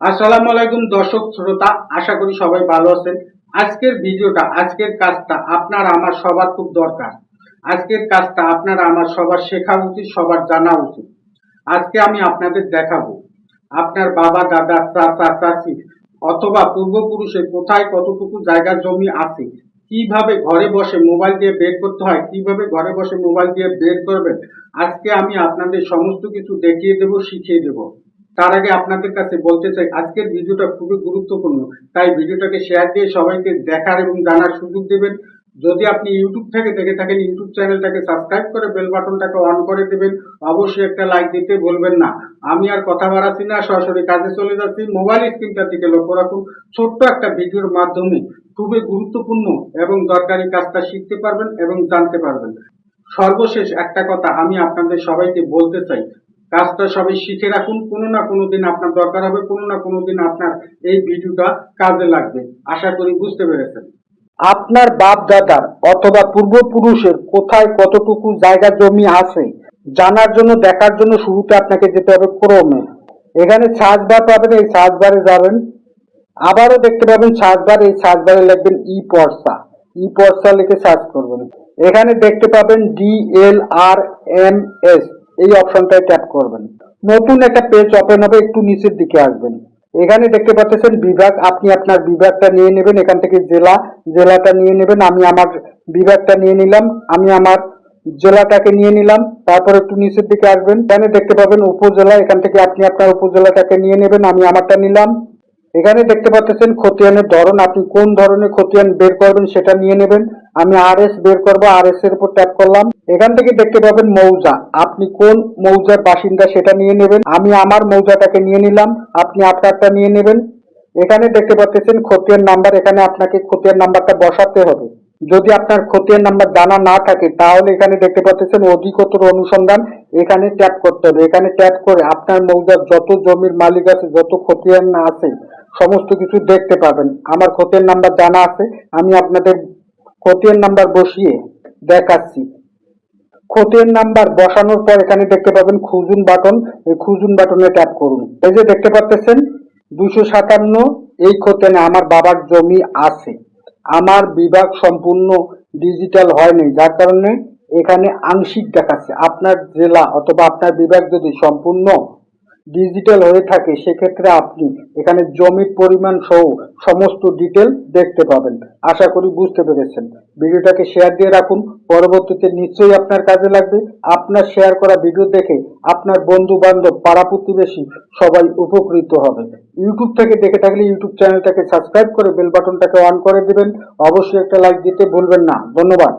আসসালামু আলাইকুম, দর্শক, শ্রোতা, আশা করি সবাই ভালো আছেন। আজকের ভিডিওটা, আজকের কাজটা আপনার, আমার সবার খুব দরকার। আজকের কাজটা আপনার, আমার সবার শেখা উচিত, সবার জানা উচিত। আজকে আমি আপনাদের দেখাবো, আপনার বাবা, দাদা, চাচা, চাচি, অথবা পূর্বপুরুষের কোথায় কতটুকু জায়গা, জমি আছে, কীভাবে ঘরে বসে মোবাইল দিয়ে বের করতে হয়, কীভাবে ঘরে বসে মোবাইল দিয়ে বের করবেন, আজকে আমি আপনাদের সমস্ত কিছু দেখিয়ে দেব, শিখিয়ে দেব। তার আগে আপনাদের কাছে বলতে চাই, আজকের ভিডিওটা খুবই গুরুত্বপূর্ণ। তাই ভিডিওটাকে শেয়ার দিয়ে সবাইকে দেখার এবং জানার সুযোগ দেবেন। যদি আপনি ইউটিউব থেকে দেখে থাকেন, ইউটিউব চ্যানেলটাকে সাবস্ক্রাইব করে বেল বাটনটাকে অন করে দেবেন। অবশ্যই একটা লাইক দিতে বলবেন না। আমি আর কথা বাড়াচ্ছি না, সরাসরি কাজে চলে যাচ্ছি। মোবাইল স্ক্রিনটার দিকে লক্ষ্য রাখুন, ছোট্ট একটা ভিডিওর মাধ্যমে খুবই গুরুত্বপূর্ণ এবং দরকারি কাজটা শিখতে পারবেন এবং জানতে পারবেন। সর্বশেষ একটা কথা আমি আপনাদের সবাইকে বলতে চাই কাজটা সবাই শিখে রাখুন। কোনো না কোনো দিন আপনার দরকার হবে, কোনো না কোনো দিন আপনার এই ভিডিওটা কাজে লাগবে। আশা করি বুঝতে পেরেছেন। আপনার বাপ দাদার অথবা পূর্বপুরুষের কোথায় কতটুকু জায়গা, জমি আছে, জানার জন্য, দেখার জন্য শুরুতে আপনাকে যেতে হবে ক্রমে। এখানে সার্চ বার পাবেন, এই সার্চ বারে যাবেন। আবারও দেখতে পাবেন সার্চ বার, এই সার্চ বারে লিখবেন ই পর্সা। ই পর্সা লিখে সার্চ করবেন। এখানে দেখতে পাবেন D L R M S. এই অপশনটায় ট্যাপ করবেন। নতুন একটা পেজ ওপেন হবে, একটু নিচের দিকে আসবেন। এখানে দেখতে পাচ্ছেন বিভাগ, আপনি আপনার বিভাগটা নিয়ে নেবেন, এখান থেকে জেলা, জেলাটা নিয়ে নেবেন, আমি আমার বিভাগটা নিয়ে নিলাম, আমি আমার জেলাটাকে নিয়ে নিলাম, তারপর একটু নিচের দিকে আসবেন। এখানে দেখতে পাবেন উপজেলা, এখান থেকে আপনি আপনার উপজেলাটাকে নিয়ে নেবেন, আমি আমারটা নিলাম। এখানে দেখতে পাচ্ছেন খতিয়ানের ধরন, আপনি কোন ধরনের খতিয়ান বের করবেন সেটা নিয়ে নেবেন। আমি আর এস বের করব আর এস এর উপর ট্যাপ করলাম। এখান থেকে দেখতে পাবেন মৌজা। আপনি কোন মৌজার বাসিন্দা সেটা নিয়ে নেবেন। আমি আমার মৌজাটাকে নিয়ে নিলাম, আপনি আপনারটা নিয়ে নেবেন। এখানে দেখতে পাচ্ছেন খতিয়ান নাম্বার, এখানে আপনাকে খতিয়ান নাম্বারটা বসাতে হবে। যদি আপনার খতিয়ান নাম্বার জানা না থাকে, তাহলে এখানে দেখতে পাচ্ছেন অধিকতর অনুসন্ধান এখানে ট্যাপ করতে হবে। এখানে ট্যাপ করে আপনার মৌজার যত জমির মালিক আছে, যত খতিয়ান আছে সমস্ত কিছু দেখতে পাবেন। আমার খতিয়ান নাম্বার জানা আছে, আমি আপনাদের খতিয়ান নাম্বার বসিয়ে দেখাচ্ছি। খতিয়ান নাম্বার বসানোর পর এখানে দেখতে পাবেন খুঁজুন বাটন, এই খুঁজুন বাটনে ট্যাপ করুন। এই যে দেখতে পাচ্ছেন দুশো সাতান্ন এই খতিয়ানে আমার বাবার জমি আছে। আমার বিভাগ সম্পূর্ণ ডিজিটাল হয়নি যার কারণে এখানে আংশিক দেখাচ্ছে। আপনার জেলা অথবা আপনার বিভাগ যদি সম্পূর্ণ ডিজিটাল হয়ে থাকে, সেক্ষেত্রে আপনি এখানে জমির পরিমাণ সহ সমস্ত ডিটেল দেখতে পাবেন। আশা করি বুঝতে পেরেছেন। ভিডিওটাকে শেয়ার দিয়ে রাখুন। পরবর্তীতে নিশ্চয়ই আপনার কাজে লাগবে। আপনার শেয়ার করা ভিডিও দেখে আপনার বন্ধু বান্ধব পাড়া প্রতিবেশী সবাই উপকৃত হবে। ইউটিউব থেকে দেখে থাকলে ইউটিউব চ্যানেলটাকে সাবস্ক্রাইব করে বেল বাটনটাকে অন করে দিবেন। অবশ্যই একটা লাইক দিতে ভুলবেন না। ধন্যবাদ।